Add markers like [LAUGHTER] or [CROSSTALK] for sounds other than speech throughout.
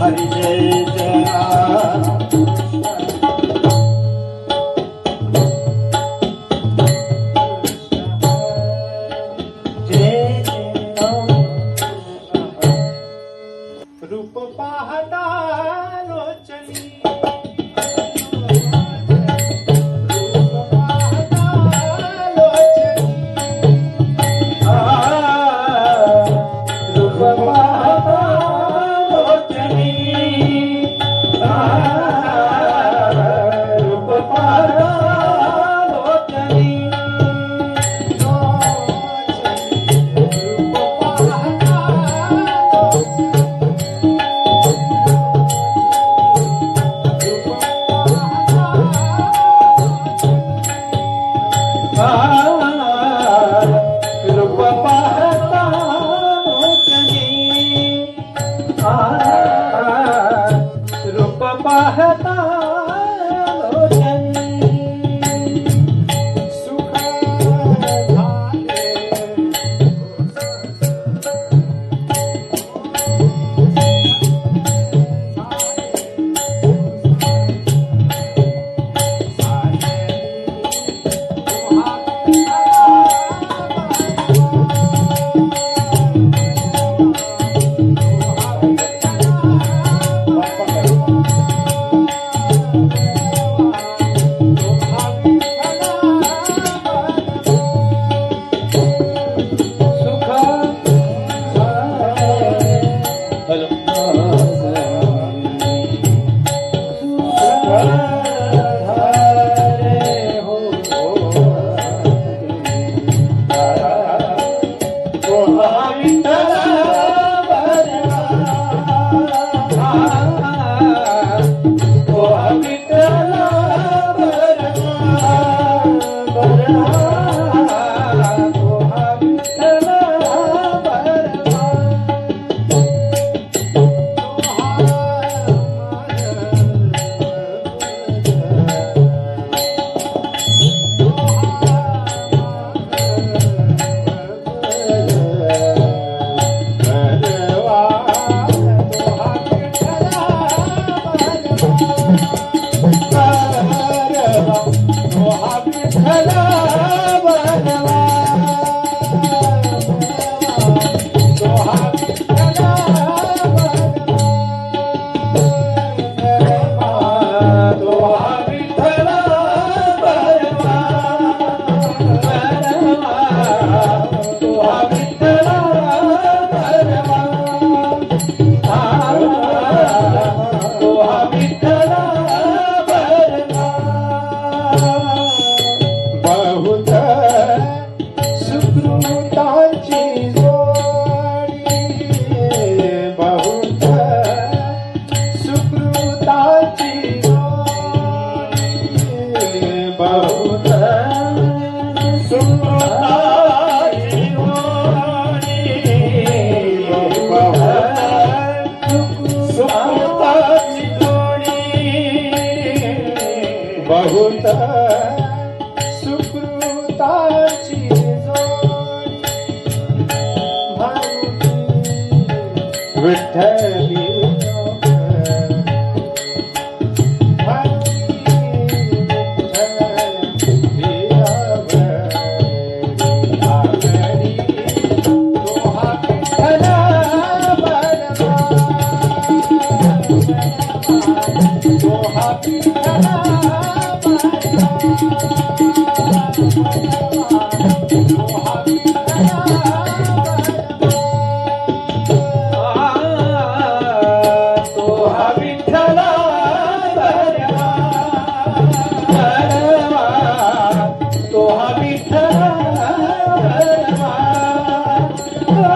Hari Rick Tech. Oh. [LAUGHS]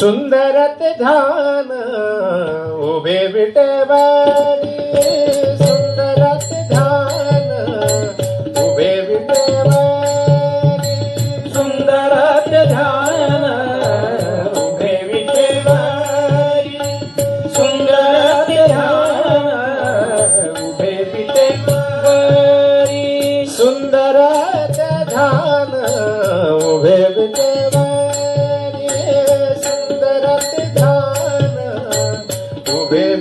सुंदरत धान उबे बिटे बारी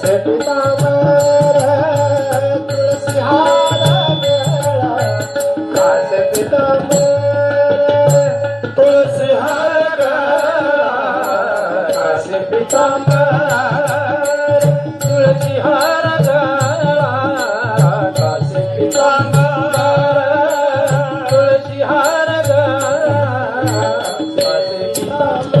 कासे किता तुळसहारित तुळसहार कस किता तुळसिहार गा कस किता तुळसिहार गा